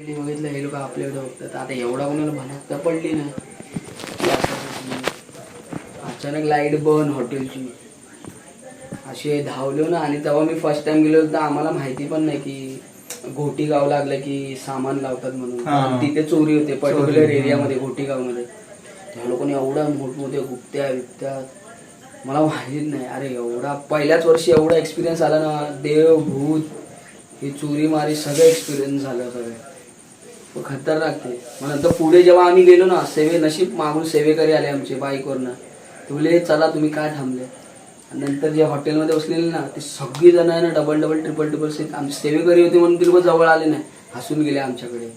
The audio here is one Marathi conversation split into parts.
बघितलं हे लोक आपल्याकडे बघतात. आता एवढा कोणाला भनक तर पडली नाही. अचानक लाइट बंद हॉटेलची असे धावलो ना आणि तेव्हा मी फर्स्ट टाइम गेलो तर आम्हाला माहिती पण नाही की घोटी गाव लागलं की सामान लावतात म्हणून. तिथे चोरी होते पर्टिक्युलर एरियामध्ये घोटी गावमध्ये. त्या लोकांनी एवढ्या मोठमोठ्या गुप्त्या बिप्त्या मला माहितीच नाही. अरे एवढा पहिल्याच वर्षी एवढा एक्सपिरियन्स आला ना देव भूत ही चोरी मारी सगळं एक्सपिरियन्स झालं सगळं. खतरनाक ते. मग नंतर पुढे जेव्हा आम्ही गेलो ना सेवे नशीब मागून सेवेकरी आले आमचे बाईकवरनं. ते बोलले चला तुम्ही काय थांबले? नंतर जे हॉटेलमध्ये बसलेले ना ते सगळी जण आहे ना double double triple triple seat आमचे सेवेकरी होते म्हणून ते लोक जवळ आले नाही. हसून गेले आमच्याकडे.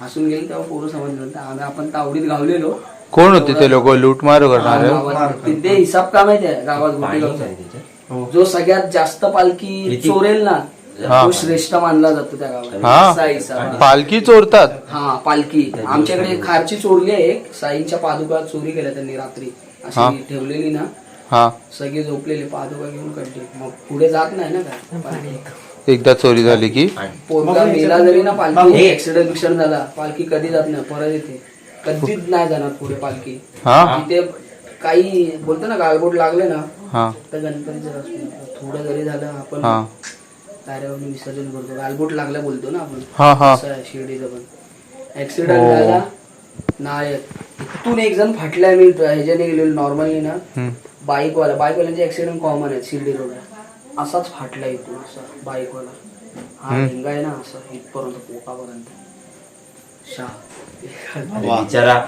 हसून गेले तेव्हा पोरं समजलं आम्ही आपण तावडीत गावलेलो. कोण होते ते लोक? लूटमार करणारे? ते हिसाब का माहिती आहे गावात जो सगळ्यात जास्त पालखी चोरेल ना. तो श्रेष्ठ मानला जातो त्या गावात हिसाब पालखी चोरतात. हा पालखी. आमच्याकडे खारची चोरली आहे एक. साईंच्या पादुका चोरी केल्या त्यांनी रात्री. अशी ठेवलेली ना. हा. सगळे झोपलेले पादुका घेऊन काढले मग पुढे जात नाही ना काय? पालखी. एकदा चोरी झाली की? पोरगा मेला जरी ना पालखी ऍक्सिडेंट बिक्सिडेंट झाला. पालखी कधी जात नाही परत येते. कधीच नाही जाणार पुढे पालखी. हा. तिथे काही बोलतो ना गाळबोट लागले ना हा. तर गणपतीचं असतं. थोडं जरी झालं आपण हा. ताऱ्यावर विसर्जन करतो. गालबोट लागला बोलतो ना आपण. हा हा. आहे शिर्डीचं पण. ऍक्सिडेंट झाला. नाही. इथून एक जण फाटलाय मी. ह्याच्याने गेलेलो नॉर्मली ना. हम्म. बाईकवाला. बाईकवाल्यांचे ऍक्सिडेंट कॉमन आहेत शिर्डी रोडला. असाच फाटला इथून असा बाईकवाला. हा ढेंगा आहे ना असं इथपर्यंत पोटापर्यंत. शा बिचारा